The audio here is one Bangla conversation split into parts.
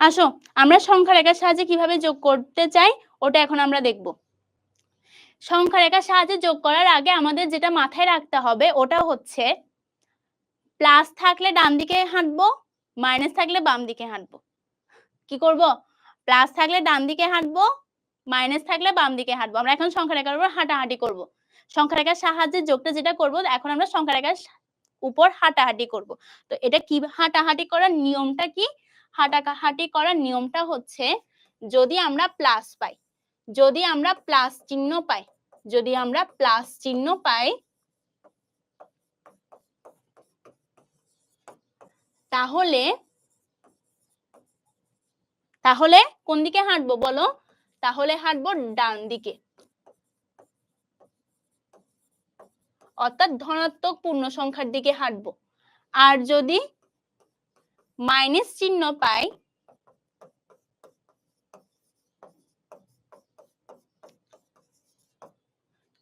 আসো, আমরা সংখ্যা রেখার সাহায্যে কীভাবে যোগ করতে চাই, ওটা এখন আমরা দেখব। সংখ্যা রেখার সাহায্যে যোগ করার আগে আমাদের যেটা মাথায় রাখতে হবে, ওটা হচ্ছে প্লাস থাকলে ডান দিকে হাঁটবো, মাইনাস থাকলে বাম দিকে হাঁটবো। কি করব? প্লাস থাকলে ডান দিকে হাঁটবো, মাইনাস থাকলে বাম দিকে হাঁটবো। আমরা এখন সংখ্যা রেখার উপর হাঁটাহাঁটি করব। সংখ্যা রেখার সাহায্যে যোগটা যেটা করব, এখন আমরা সংখ্যা রেখার উপর হাঁটাহাঁটি করব। তো এটা কি হাঁটাহাঁটি করার নিয়মটা কি? হাঁটাহাঁটি করার নিয়মটা হচ্ছে যদি আমরা প্লাস পাই, যদি আমরা প্লাস চিহ্ন পাই, যদি আমরা প্লাস চিহ্ন পাই, তাহলে তাহলে কোন দিকে হাঁটবো বলো? তাহলে হাঁটবো ডান দিকে। অর্থাৎ ধনাত্মক পূর্ণ সংখ্যার দিকে হাঁটবো। আর যদি মাইনাস চিহ্ন পাই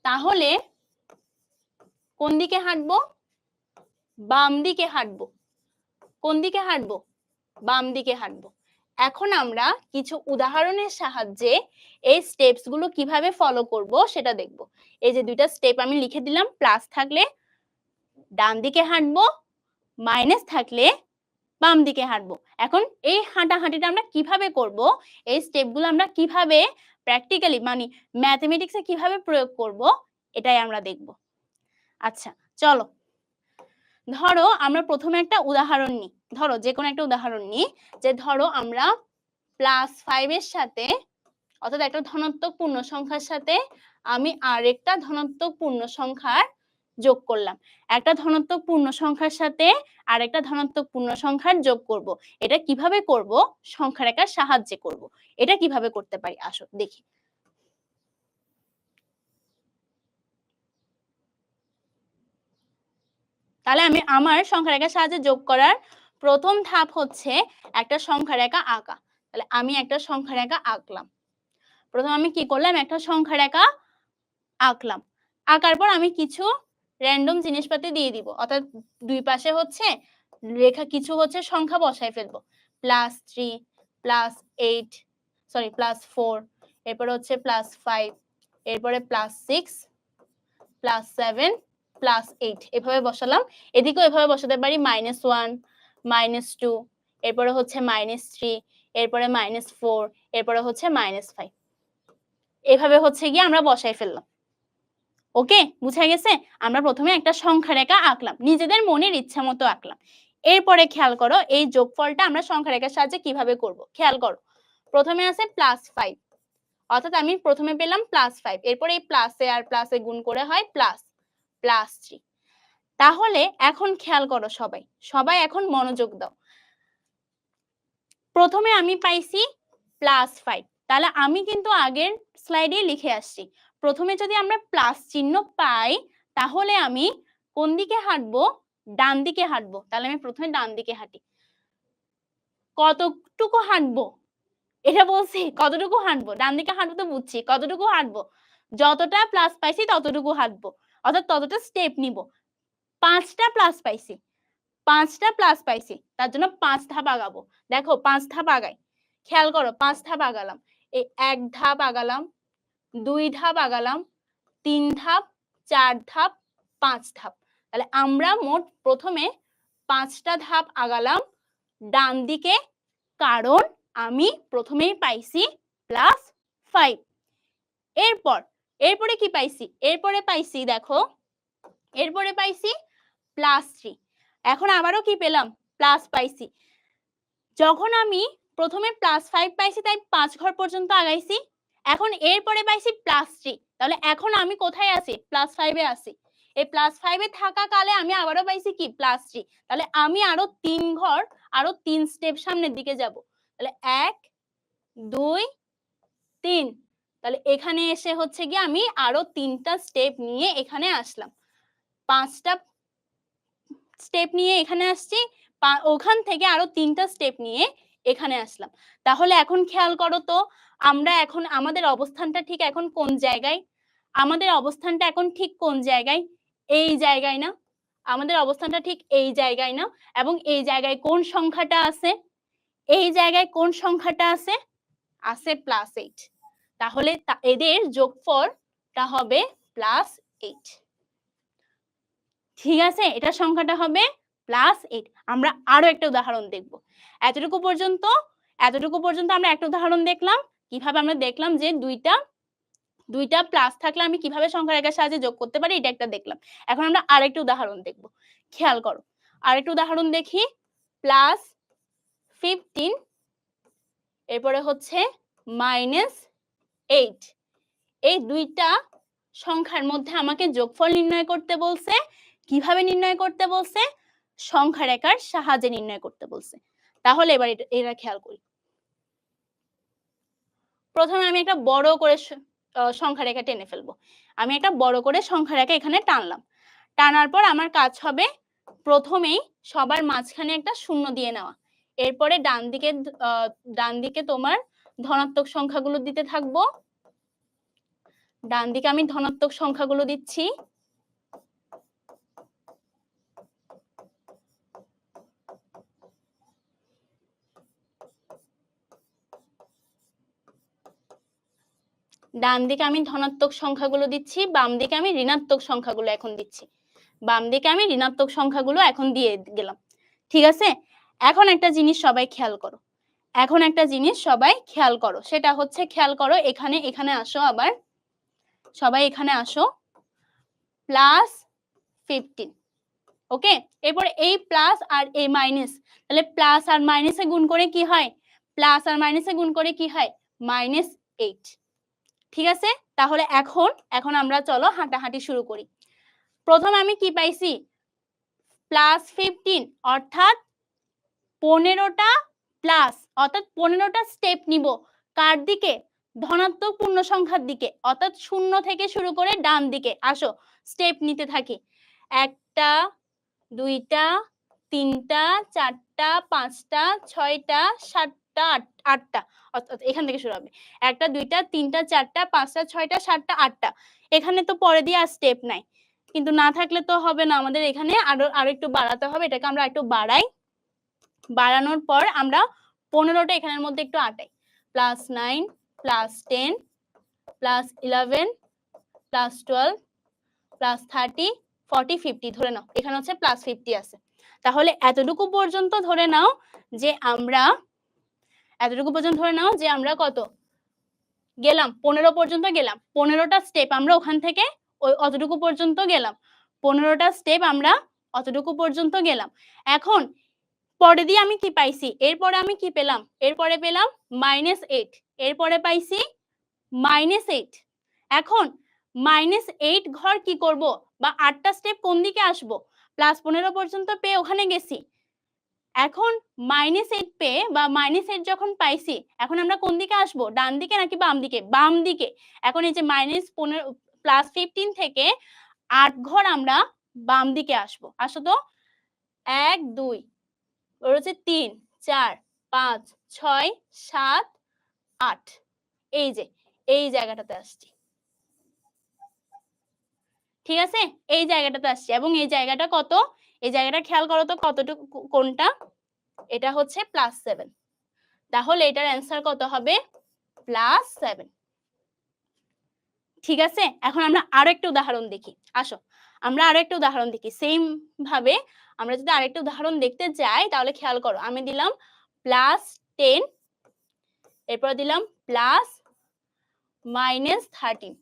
তাহলে কোন দিকে হাঁটবো? বাম দিকে হাঁটবো। কোন দিকে হাঁটবো? বাম দিকে হাঁটবো। এখন আমরা কিছু উদাহরণের সাহায্যে এই স্টেপসগুলো কীভাবে ফলো করব সেটা দেখব। এই যে দুইটা স্টেপ আমি লিখে দিলাম প্লাস থাকলে ডান দিকে হাঁটবো মাইনাস থাকলে বাম দিকে হাঁটবো। এখন এই হাঁটাহাঁটিটা আমরা কীভাবে করব? এই স্টেপগুলো আমরা কীভাবে প্র্যাকটিক্যালি মানে ম্যাথমেটিক্সে কীভাবে প্রয়োগ করব? এটাই আমরা দেখব। আচ্ছা চলো। ধরো আমরা প্রথমে একটা উদাহরণ নিই। ধরো যে কোনো একটা উদাহরণ নিই যে ধরো আমরা প্লাস ফাইভের সাথে অর্থাৎ একটা ধনাত্মক পূর্ণ সংখ্যার সাথে আমি আরেকটা ধনাত্মক পূর্ণ সংখ্যার যোগ করলাম। একটা ধনাত্মক পূর্ণ সংখ্যার সাথে আর একটা ধনাত্মক পূর্ণ সংখ্যার যোগ করব। এটা কীভাবে করব? সংখ্যা রেখার সাহায্যে করব। এটা কীভাবে করতে পারি? আসো, দেখি। তাহলে আমি আমার সংখ্যা রেখার সাহায্যে যোগ করার প্রথম ধাপ হচ্ছে একটা সংখ্যা রেখা আঁকা। তাহলে আমি একটা সংখ্যা রেখা আঁকলাম। প্রথম আমি কি করলাম? একটা সংখ্যা রেখা আঁকলাম। আঁকার পর আমি কিছু র্যান্ডম জিনিসপাতি দিয়ে দিব। অর্থাৎ দুই পাশে হচ্ছে রেখা কিছু হচ্ছে সংখ্যা বসায় ফেলব। Plus three plus eight sorry plus four এরপরে হচ্ছে প্লাস ফাইভ এরপরে plus six plus seven plus eight এভাবে বসালাম। এদিকেও এভাবে বসাতে পারি মাইনাস ওয়ান মাইনাস টু এরপরে হচ্ছে মাইনাস থ্রি এরপরে মাইনাস ফোর এরপরে হচ্ছে মাইনাস ফাইভ এভাবে হচ্ছে গিয়ে আমরা বসাই ফেললাম। ওকে? বুঝা গেছে? আমরা প্রথমে একটা সংখ্যা রেখা আঁকলাম, নিজেদের মনের ইচ্ছা মতো আঁকলাম। এরপরে খেয়াল করো, এই যোগফলটা আমরা সংখ্যা রেখার সাহায্যে কীভাবে করব? খেয়াল করো, প্রথমে আছে প্লাস ফাইভ অর্থাৎ আমি প্রথমে পেলাম প্লাস ফাইভ এরপরে এই প্লাসে আর প্লাসে গুণ করে হয় প্লাস প্লাস থ্রি তাহলে এখন খেয়াল করো সবাই সবাই এখন মনোযোগ দাও। প্রথমে আমি পাইছি প্লাস ফাইভ তাহলে আমি কিন্তু আগের স্লাইডে লিখে আসছি। প্রথমে যদি আমরা প্লাস চিহ্ন পাই, তাহলে আমি কোন দিকে হাঁটবো? ডান দিকে হাঁটবো। তাহলে আমি প্রথমে ডান দিকে হাঁটি। কতটুকু হাঁটবো? এটা বলছি, কতটুকু হাঁটবো? ডান দিকে হাঁটবো তো বুঝছি, কতটুকু হাঁটবো? যতটা প্লাস পাইছি ততটুকু হাঁটবো। অর্থাৎ ততটা স্টেপ নিব। পাঁচটা প্লাস পাইছি, পাঁচটা প্লাস পাইছি, তার জন্য পাঁচ ধাপ আগাবো। দেখো, পাঁচ ধাপ আগাই। খেয়াল করো, পাঁচ ধাপ আগালাম। এই এক ধাপ আগালাম দুই ধাপ আগালাম, তিন ধাপ, চার ধাপ, পাঁচ ধাপ। তাহলে আমরা মোট প্রথমে পাঁচটা ধাপ আগালাম, ডান দিকে, কারণ আমি প্রথমেই পাইছি প্লাস ফাইভ এরপর, এরপরে কি পাইছি? এরপরে পাইছি, দেখো, এরপরে পাইছি প্লাস থ্রি এখন আবারও কি পেলাম? প্লাস পাইছি। যখন আমি প্রথমে প্লাস ফাইভ পাইছি, তাই পাঁচ ঘর পর্যন্ত আগাইছি। এখন এরপরে পাইছি প্লাস থ্রি তাহলে এখন আমি কোথায় আছি? প্লাস ফাইভে আছি। এই প্লাস ফাইভে থাকা কালে আমি আবারও পাইছি কি? প্লাস থ্রি তাহলে আমি আরও তিন ঘর, আরও তিন স্টেপ সামনের দিকে যাব। তাহলে এক, দুই, তিন, তাহলে এখানে এসে হচ্ছে গিয়ে আমি আরও তিনটা স্টেপ নিয়ে এখানে আসলাম। পাঁচটা স্টেপ নিয়ে এখানে আসছি ওখান থেকে আরও তিনটা স্টেপ নিয়ে এখানে আসলাম। তাহলে এখন খেয়াল করো তো, আমরা এখন আমাদের অবস্থানটা ঠিক এখন কোন জায়গায়? আমাদের অবস্থানটা এখন ঠিক কোন জায়গায়? এই জায়গায় না। আমাদের অবস্থানটা ঠিক এই জায়গায় না। এবং এই জায়গায় কোন সংখ্যাটা আছে? এই জায়গায় কোন সংখ্যাটা আছে? আছে প্লাস এইট তাহলে এদের যোগফলটা হবে প্লাস এইট ঠিক আছে? এটা সংখ্যাটা হবে প্লাস এইট আমরা আরও একটা উদাহরণ দেখব। এতটুকু পর্যন্ত এতটুকু পর্যন্ত আমরা একটা উদাহরণ দেখলাম। কীভাবে আমরা দেখলাম যে দুইটা দুইটা প্লাস থাকলে আমি কীভাবে সংখ্যা রেখার সাহায্যে যোগ করতে পারি, এটা একটা দেখলাম। এখন আমরা আরেকটা উদাহরণ দেখব। খেয়াল করো, আরেকটা উদাহরণ দেখি। প্লাস ফিফটিন এরপরে হচ্ছে মাইনাস এইট এই দুইটা সংখ্যার মধ্যে আমাকে যোগফল নির্ণয় করতে বলছে। কীভাবে নির্ণয় করতে বলছে? সংখ্যা রেখার সাহায্যে নির্ণয় করতে বলছে। তাহলে এবার এরা খেয়াল করি। প্রথমে আমি একটা বড় করে সংখ্যা রেখা টেনে ফেলব। আমি একটা বড় করে সংখ্যা রেখা এখানে টানলাম। টানার পর আমার কাজ হবে প্রথমেই সবার মাঝখানে একটা শূন্য দিয়ে নেওয়া। এরপরে ডান দিকে ডান দিকে তোমার ধনাত্মক সংখ্যাগুলো দিতে থাকব। ডান দিকে আমি ধনাত্মক সংখ্যাগুলো দিচ্ছি। ডান দিকে আমি ধনাত্মক সংখ্যাগুলো দিচ্ছি বাম দিকে আমি ঋণাত্মক সংখ্যাগুলো এখন দিচ্ছি। বাম দিকে আমি ঋণাত্মক সংখ্যাগুলো এখন দিয়ে গেলাম। ঠিক আছে? এখন একটা জিনিস সবাই খেয়াল করো। এখন একটা জিনিস সবাই খেয়াল করো। সেটা হচ্ছে খেয়াল করো, এখানে এখানে আসো আবার। সবাই এখানে আসো। Plus fifteen. ওকে? এরপর এই প্লাস আর এই মাইনাস। তাহলে প্লাস আর মাইনাসে গুণ করে কি হয়? প্লাস আর মাইনাসে গুণ করে কি হয়? Minus eight. ঠিক আছে? তাহলে এখন এখন আমরা চলো হাঁটাহাঁটি শুরু করি। প্রথম আমি কি পাইছি? প্লাস ফিফটিন অর্থাৎ পনেরোটা প্লাস অর্থাৎ পনেরোটা স্টেপ নিব। কার দিকে? ধনাত্মক পূর্ণ সংখ্যার দিকে, অর্থাৎ শূন্য থেকে শুরু করে ডান দিকে। আসো স্টেপ নিতে থাকি। একটা, দুইটা, তিনটা, চারটা, পাঁচটা, ছয়টা, সাতটা আট- আটটা। এখান থেকে শুরু হবে। একটা, দুইটা, তিনটা, চারটা, পাঁচটা, ছয়টা, সাতটা, আটটা। এখানে তো পরে দিয়ে আর স্টেপ নাই। কিন্তু না থাকলে তো হবে না। আমাদের এখানে আরও আরও একটু বাড়াতে হবে। এটাকে আমরা একটু বাড়াই। বাড়ানোর পর আমরা পনেরোটা এখানের মধ্যে একটু আটাই। Plus nine plus ten plus eleven plus twelve plus thirty forty fifty ধরে নাও। এখানে হচ্ছে প্লাস ফিফটি আছে। তাহলে এতটুকু পর্যন্ত ধরে নাও যে আমরা এতটুকু পর্যন্ত ধরে নাও যে আমরা কত? গেলাম, পনেরো পর্যন্ত গেলাম। পনেরোটা স্টেপ আমরা ওখান থেকে ওই অতটুকু পর্যন্ত গেলাম। পনেরোটা স্টেপ আমরা অতটুকু পর্যন্ত গেলাম। এখন, পরে দিয়ে আমি কি পাইছি? এরপরে আমি কি পেলাম? এরপরে পেলাম মাইনাস এইট এরপরে পাইছি মাইনাস এইট এখন মাইনাস এইট ঘর কি করব? বা আটটা স্টেপ কোন দিকে আসব? প্লাস পনেরো পর্যন্ত পেয়ে ওখানে গেছি। এখন মাইনাস এইট পেয়ে বা মাইনাস এইট যখন পাইছি, এখন আমরা কোন দিকে আসব? ডান দিকে নাকি বাম দিকে? বাম দিকে। এখন এই যে মাইনাস পনেরো প্লাস ফিফটিন থেকে আট ঘর আমরা বাম দিকে আসব। আসো তো। এক, দুই হচ্ছে তিন, চার, পাঁচ, ছয়, সাত, আট। এই যে, এই জায়গাটাতে আসছি। ঠিক আছে? এই জায়গাটাতে আসছি। এবং এই জায়গাটা কত? এই জায়গাটা খেয়াল করো তো কতটুকু, কোনটা? এটা হচ্ছে প্লাস সেভেন তাহলে এটার অ্যান্সার কত হবে? প্লাস সেভেন ঠিক আছে? এখন আমরা আরও একটা উদাহরণ দেখি। আসো, আমরা আরও একটা উদাহরণ দেখি। সেম ভাবে আমরা যদি আরেকটা উদাহরণ দেখতে যাই, তাহলে খেয়াল করো, আমি দিলাম প্লাস টেন এরপর দিলাম প্লাস মাইনাস থার্টিন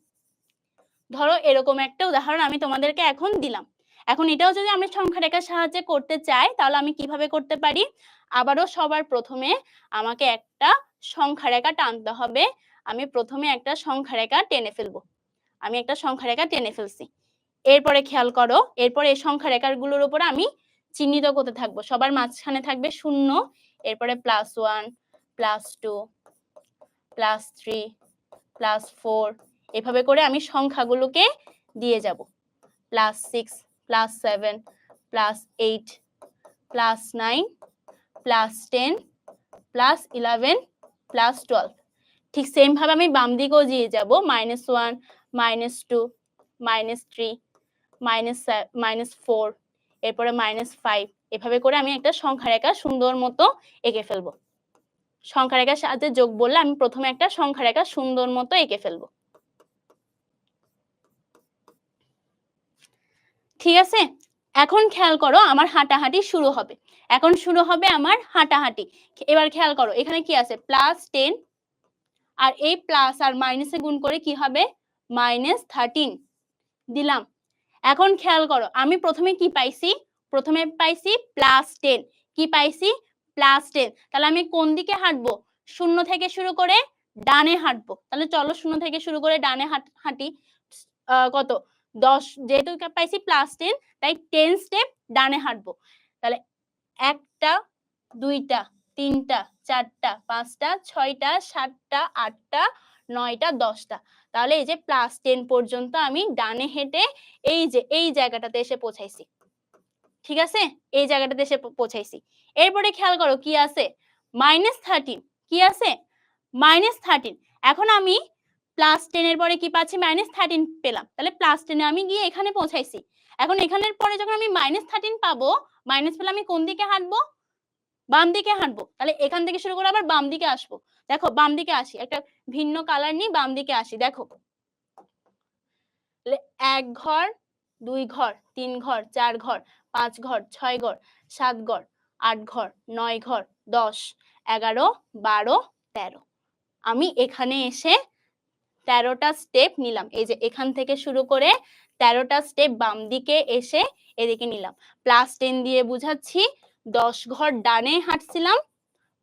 ধরো এরকম একটা উদাহরণ আমি তোমাদেরকে এখন দিলাম। এখন এটাও যদি আমি সংখ্যা রেখার সাহায্যে করতে চাই, তাহলে আমি কীভাবে করতে পারি? আবারও সবার প্রথমে আমাকে একটা সংখ্যা রেখা টানতে হবে। আমি প্রথমে একটা সংখ্যা রেখা টেনে ফেলব। আমি একটা সংখ্যা রেখা টেনে ফেলছি। এরপরে খেয়াল করো, এরপরে এই সংখ্যা রেখাগুলোর উপরে আমি চিহ্নিত করতে থাকব। সবার মাঝখানে থাকবে শূন্য, এরপরে plus one plus two plus three plus four এভাবে করে আমি সংখ্যাগুলোকে দিয়ে যাব। Plus six plus seven plus eight plus nine plus ten plus eleven plus twelve ঠিক সেম ভাবে আমি বাম দিকেও দিয়ে যাব minus one minus two minus three minus minus four এরপরে মাইনাস ফাইভ এভাবে করে আমি একটা সংখ্যা রেখা সুন্দর মতো এঁকে ফেলব। সংখ্যা রেখার সাহায্যে যোগ বললে আমি প্রথমে একটা সংখ্যা রেখা সুন্দর মতো এঁকে ফেলব। ঠিক আছে? এখন খেয়াল করো আমার হাঁটাহাঁটি শুরু হবে। এখন শুরু হবে আমার হাঁটাহাঁটি। এবার খেয়াল করো, এখানে কি আছে? প্লাস টেন আর এই প্লাস আর মাইনাসে গুণ করে কি হবে? মাইনাস থার্টিন দিলাম। এখন খেয়াল করো, আমি প্রথমে কি পাইছি? প্রথমে পাইছি প্লাস টেন কি পাইছি? প্লাস টেন তাহলে আমি কোন দিকে হাঁটবো? শূন্য থেকে শুরু করে ডানে হাঁটবো। তাহলে চলো শূন্য থেকে শুরু করে ডানে হাঁটি কত? দশ, যেহেতু পাইছি প্লাস টেন তাই টেন স্টেপ ডানে হাঁটবো। তাহলে একটা, দুইটা, তিনটা, চারটা, পাঁচটা, ছয়টা, সাতটা, আটটা, নয়টা, দশটা। তাহলে এই যে প্লাস টেন পর্যন্ত আমি ডানে হেঁটে এই যে, এই জায়গাটাতে এসে পৌঁছাইছি। ঠিক আছে? এই জায়গাটাতে এসে পৌঁছাইছি। এরপরে খেয়াল করো কি আছে? মাইনাস থার্টিন কি আছে? মাইনাস থার্টিন এখন আমি প্লাস টেনের পরে কি পাচ্ছি? মাইনাস থার্টিন পেলাম। তাহলে প্লাস টেনে আমি গিয়ে এখানে পৌঁছাইছি। এখন এখানের পরে যখন আমি মাইনাস থার্টিন পাবো মাইনাস পেলে আমি কোন দিকে হাঁটবো? বাম দিকে হাঁটবো। তাহলে এখান থেকে শুরু করে আবার বাম দিকে আসব। দেখো, বাম দিকে আসি। একটা ভিন্ন কালার নিয়ে বাম দিকে আসি। দেখো। এক ঘর, দুই ঘর, তিন ঘর, চার ঘর, পাঁচ ঘর, ছয় ঘর, সাত ঘর, আট ঘর, নয় ঘর, দশ, এগারো, বারো, তেরো। আমি এখানে এসে তেরোটা স্টেপ নিলাম। এই যে এখান থেকে শুরু করে তেরোটা স্টেপ বাম দিকে এসে এদিকে নিলাম। প্লাস টেন দিয়ে বুঝাচ্ছি, দশ ঘর ডানে হাঁটছিলাম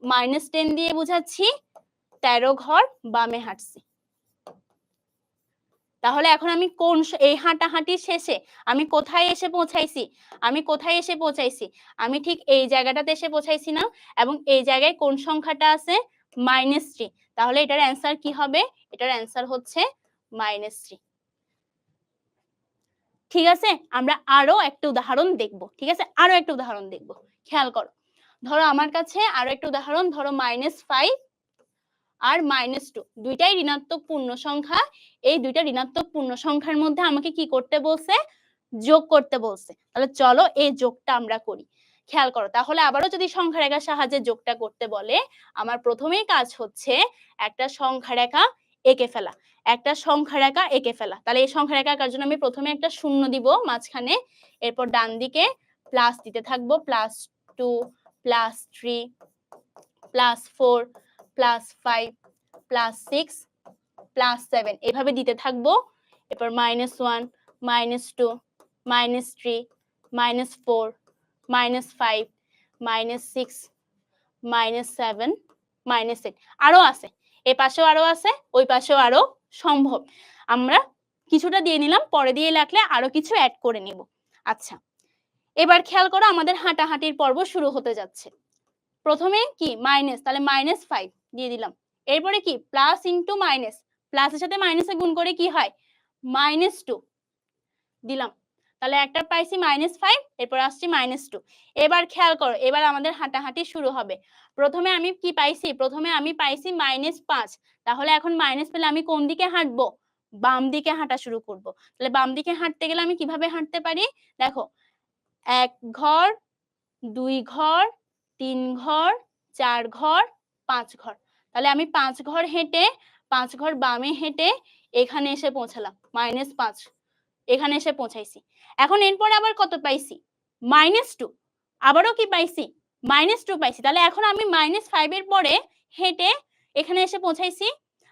মাইনাস টেন দিয়ে বুঝাচ্ছি, তেরো ঘর বামে হাঁটছি। তাহলে এখন আমি কোন এই হাঁটাহাঁটির শেষে আমি কোথায় এসে পৌঁছাইছি? আমি কোথায় এসে পৌঁছাইছি? আমি ঠিক এই জায়গাটাতে এসে পৌঁছাইছি না। এবং এই জায়গায় কোন সংখ্যাটা আছে? মাইনাস থ্রি তাহলে এটার অ্যান্সার কি হবে? এটার অ্যান্সার হচ্ছে মাইনাস থ্রি ঠিক আছে? আমরা আরও একটা উদাহরণ দেখব। ঠিক আছে? আরও একটা উদাহরণ দেখব। খেয়াল করো। ধরো আমার কাছে আরও একটা উদাহরণ, ধরো মাইনাস ফাইভ আর মাইনাস টু দুইটাই ঋণাত্মক পূর্ণ সংখ্যা এই দুইটা ঋণাত্মক পূর্ণ সংখ্যার মধ্যে আমাকে কি করতে বলছে? যোগ করতে বলছে। তাহলে চলো এই যোগটা আমরা করি। খেয়াল করো। তাহলে আবারও যদি সংখ্যা রেখার সাহায্যে যোগটা করতে বলে, আমার প্রথমেই কাজ হচ্ছে একটা সংখ্যা রেখা এঁকে ফেলা। একটা সংখ্যা রেখা এঁকে ফেলা। তাহলে এই সংখ্যা রেখা জন্য আমি প্রথমে একটা শূন্য দিব মাঝখানে, এরপর ডান দিকে প্লাস দিতে থাকব plus two plus three plus four plus five plus six plus seven এভাবে দিতে থাকব। এরপর minus one minus two minus three minus four minus five minus six minus seven minus eight আরও আছে। এ পাশেও আরও আছে, ওই পাশেও আরও সম্ভব। আমরা কিছুটা দিয়ে নিলাম, পরে দিয়ে রাখলে আরও কিছু অ্যাড করে নিব। আচ্ছা এবার খেয়াল করো আমাদের হাঁটাহাঁটির পর্ব শুরু হতে যাচ্ছে। প্রথমে কি? মাইনাস তাহলে মাইনাস ফাইভ দিয়ে দিলাম। এরপরে কি? প্লাস ইন্টু মাইনাস প্লাসের সাথে মাইনাসে গুণ করে কি হয়? মাইনাস টু দিলাম। তাহলে একটা পাইছি মাইনাস ফাইভ এরপর আসছি মাইনাস টু এবার খেয়াল করো, এবার আমাদের হাঁটাহাঁটি শুরু হবে। প্রথমে আমি কি পাইছি? প্রথমে আমি পাইছি মাইনাস পাঁচ। তাহলে এখন মাইনাস পেলে আমি কোন দিকে হাঁটবো? বাম দিকে হাঁটা শুরু করব। তাহলে বাম দিকে হাঁটতে গেলে আমি কীভাবে হাঁটতে পারি? দেখো, এক ঘর, দুই ঘর, তিন ঘর, চার ঘর, পাঁচ ঘর। তাহলে আমি পাঁচ ঘর হেঁটে, পাঁচ ঘর বামে হেঁটে এখানে এসে পৌঁছালাম। মাইনাস পাঁচ। এখানে এসে পৌঁছাইছি। এখন এরপরে আবার কত পাইছি? মাইনাস টু আবারও কি পাইছি? মাইনাস টু পাইছি। তাহলে এখন আমি মাইনাস ফাইভের পরে হেঁটে এখানে এসে পৌঁছাইছি।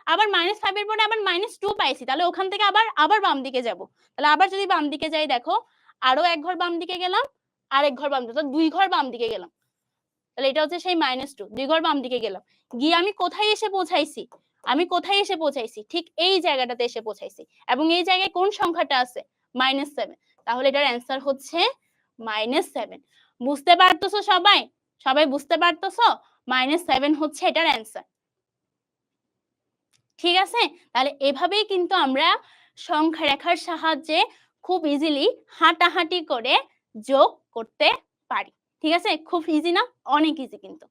আবার মাইনাস ফাইভের পরে আবার মাইনাস টু পাইছি। তাহলে ওখান থেকে আবার আবার বাম দিকে যাব। তাহলে আবার যদি বাম দিকে যাই, দেখো, আরও এক ঘর বাম দিকে গেলাম আর এক ঘর বাম দিকে। দুই ঘর বাম দিকে গেলাম। তাহলে এটা হচ্ছে সেই মাইনাস টু দুই ঘর বাম দিকে গেলাম। গিয়ে আমি কোথায় এসে পৌঁছাইছি? আমি কোথায় এসে পৌঁছাইছি? ঠিক এই জায়গাটাতে এসে পৌঁছাইছি। এবং এই জায়গায় কোন সংখ্যাটা আছে? মাইনাস সেভেন তাহলে এটার অ্যান্সার হচ্ছে মাইনাস সেভেন বুঝতে পারতেছো সবাই? সবাই বুঝতে পারতেছো? মাইনাস সেভেন হচ্ছে এটার অ্যান্সার ঠিক আছে? তাহলে এভাবেই কিন্তু আমরা সংখ্যা রেখার সাহায্যে খুব ইজিলি হাঁটাহাঁটি করে যোগ করতে পারি। ঠিক আছে? খুব ইজি না? অনেক ইজি কিন্তু।